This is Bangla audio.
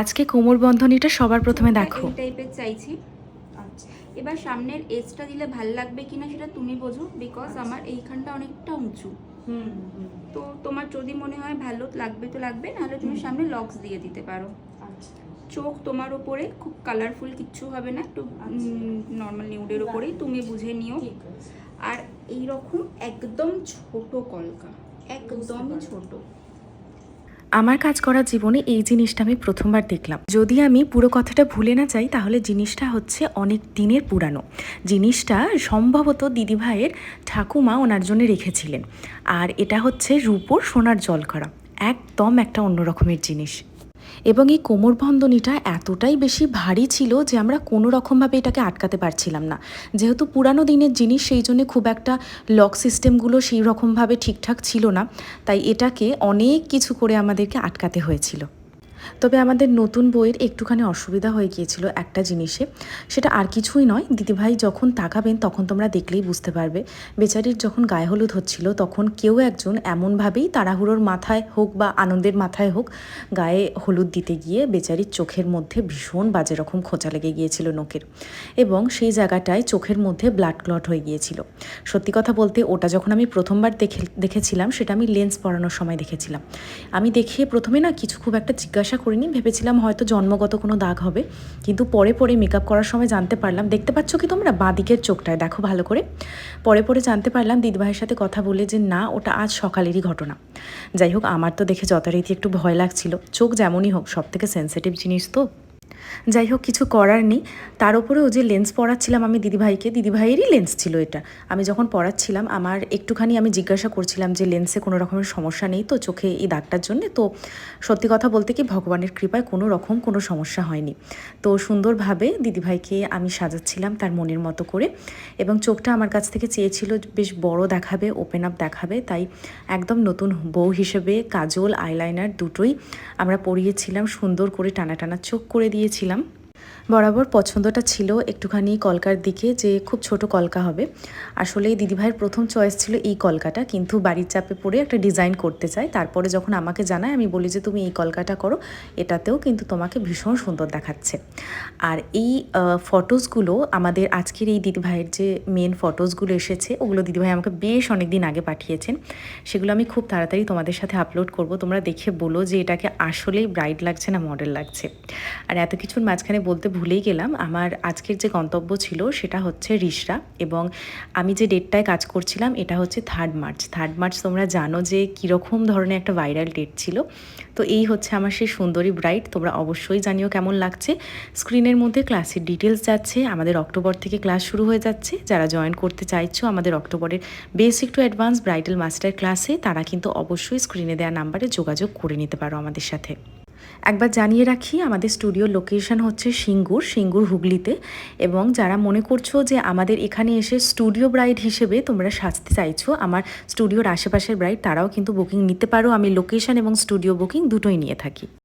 আজকে কোমর বন্ধনীটা সবার প্রথমে দেখো। টাইপের চাইছি। আচ্ছা এবার সামনের এজটা দিলে ভালো লাগবে কিনা সেটা তুমি বোঝো বিকজ আচ্ছা। আমার এইখানটা অনেকটা উঁচু। তো তোমার যদি মনে হয় ভালো লাগবে তো লাগবে নাহলে তুমি সামনে লক্স দিয়ে দিতে পারো। আচ্ছা। চোখ তোমার ওপরে খুব কালারফুল কিচ্ছু হবে না একটু আচ্ছা। নর্মাল নিউডের ওপরেই তুমি বুঝে নিও। আর এই রকম একদম ছোট কলকা একদমই। ছোট। আমার কাজ করা জীবনে এই জিনিসটা আমি প্রথমবার দেখলাম। যদি আমি পুরো কথাটা ভুলে না যাই, তাহলে জিনিসটা হচ্ছে অনেক দিনের পুরানো। জিনিসটা সম্ভবত দিদিভাইয়ের ঠাকুমা ওনার জন্য রেখেছিলেন। আর এটা হচ্ছে রূপোর সোনার জল করা একদম একটা অন্য রকমের জিনিস। এবং এই কোমর কোমরবন্ধনীটা এতটাই বেশি ভারী ছিল যে আমরা কোনো রকমভাবে এটাকে আটকাতে পারছিলাম না। যেহেতু পুরানো দিনের জিনিস, সেই জন্য খুব একটা লক সিস্টেমগুলো সেই রকমভাবে ঠিকঠাক ছিল না। তাই এটাকে অনেক কিছু করে আমাদেরকে আটকাতে হয়েছিল। তবে আমাদের নতুন বইয়ের একটুখানি অসুবিধা হয়ে গিয়েছিল একটা জিনিসে। সেটা আর কিছুই নয়, দিদিভাই যখন তাকাবেন তখন তোমরা দেখলেই বুঝতে পারবে। বেচারির যখন গায়ে হলুদ হচ্ছিল তখন কেউ একজন এমনভাবেই তাড়াহুড়োর মাথায় হোক বা আনন্দের মাথায় হোক গায়ে হলুদ দিতে গিয়ে বেচারির চোখের মধ্যে ভীষণ বাজে রকম খোঁচা লেগে গিয়েছিল নোকের এবং সেই জায়গাটায় চোখের মধ্যে ব্লাড ক্লট হয়ে গিয়েছিল। সত্যি কথা বলতে ওটা যখন আমি প্রথমবার দেখে, দেখেছিলাম সেটা আমি লেন্স পরানোর সময় দেখেছিলাম। আমি দেখে প্রথমে না কিছু খুব একটা জিজ্ঞাসা করিনি, ভেবেছিলাম হয়তো জন্মগত কোনো দাগ হবে, কিন্তু পরে পরে মেকআপ করার সময় জানতে পারলাম, দেখতে পাচ্ছ কি তোমরা? বাঁদিকের চোখটায়, দেখো ভালো করে। পরে পরে জানতে পারলাম দিদিভাইয়ের সাথে কথা বলে যে না, ওটা আজ সকালেরই ঘটনা। যাই হোক, আমার তো দেখে যথারীতি একটু ভয় লাগছিল। চোখ যেমনই হোক সব থেকে সেন্সিটিভ জিনিস তো। যাই হোক, কিছু করার নেই। তার উপরেও যে লেন্স পরাচ্ছিলাম আমি দিদিভাইকে, দিদিভাইয়েরই লেন্স ছিল এটা। আমি যখন পরাচ্ছিলাম, আমার একটুখানি আমি জিজ্ঞাসা করছিলাম যে লেন্সে কোনো রকমের সমস্যা নেই তো চোখে এই দাগটার জন্যে। তো সত্যি কথা বলতে কি, ভগবানের কৃপায় কোনো রকম কোনো সমস্যা হয়নি। তো সুন্দরভাবে দিদিভাইকে আমি সাজাচ্ছিলাম তার মনের মতো করে এবং চোখটা আমার কাছ থেকে চেয়েছিল, বেশ বড় দেখাবে ওপেন আপ দেখাবে। তাই একদম নতুন বউ হিসেবে কাজল আইলাইনার দুটোই আমরা পরিয়েছিলাম, সুন্দর করে টানা টানা চোখ করে দিয়েছিলাম। বরাবর পছন্দটা ছিল একটুখানি কলকার দিকে যে খুব ছোট কলকা হবে। আসলে দিদিভাইয়ের প্রথম চয়েস ছিল এই কলকাটা, কিন্তু বাড়ির চাপে পড়ে একটা ডিজাইন করতে চাই তারপরে যখন আমাকে জানায়, আমি বলি যে, তুমি এই কলকাটা করো, এটাতেও কিন্তু তোমাকে ভীষণ সুন্দর দেখাচ্ছে। আর এই ফটোসগুলো আমাদের আজকের এই দিদিভাইয়ের যে মেন ফটোসগুলো এসেছে, ওগুলো দিদিভাই আমাকে বেশ অনেক দিন আগে পাঠিয়েছেন। সেগুলো আমি খুব তাড়াতাড়ি তোমাদের সাথে আপলোড করব। তোমরা দেখে বলো যে, এটাকে আসলেই ব্রাইড লাগছে না মডেল লাগছে? আর এত কিছুর মাঝখানে বলতে ভুলেই গেলাম। আমার আজকের যে গন্তব্য ছিল সেটা হচ্ছে রিসরা এবং আমি যে ডেটটায় কাজ করছিলাম এটা হচ্ছে থার্ড মার্চ থার্ড মার্চ তোমরা জানো যে কীরকম ধরনের একটা ভাইরাল ডেট ছিল। তো এই হচ্ছে আমার সেই সুন্দরী ব্রাইট তোমরা অবশ্যই জানিও কেমন লাগছে। স্ক্রিনের মধ্যে ক্লাসের ডিটেলস যাচ্ছে। আমাদের অক্টোবর থেকে ক্লাস শুরু হয়ে যাচ্ছে। যারা জয়েন করতে চাইছো আমাদের অক্টোবরের basic to advance bridal master ক্লাসে তারা কিন্তু অবশ্যই স্ক্রিনে দেওয়া নাম্বারে যোগাযোগ করে নিতে পারো আমাদের সাথে। একবার জানিয়ে রাখি, আমাদের স্টুডিওর লোকেশন হচ্ছে সিঙ্গুর সিঙ্গুর হুগলিতে। এবং যারা মনে করছ যে আমাদের এখানে এসে স্টুডিও ব্রাইড হিসেবে তোমরা সাজতে চাইছো, আমার স্টুডিওর আশেপাশের ব্রাইড, তারাও কিন্তু বুকিং নিতে পারো। আমি লোকেশন এবং স্টুডিও বুকিং দুটোই নিয়ে থাকি।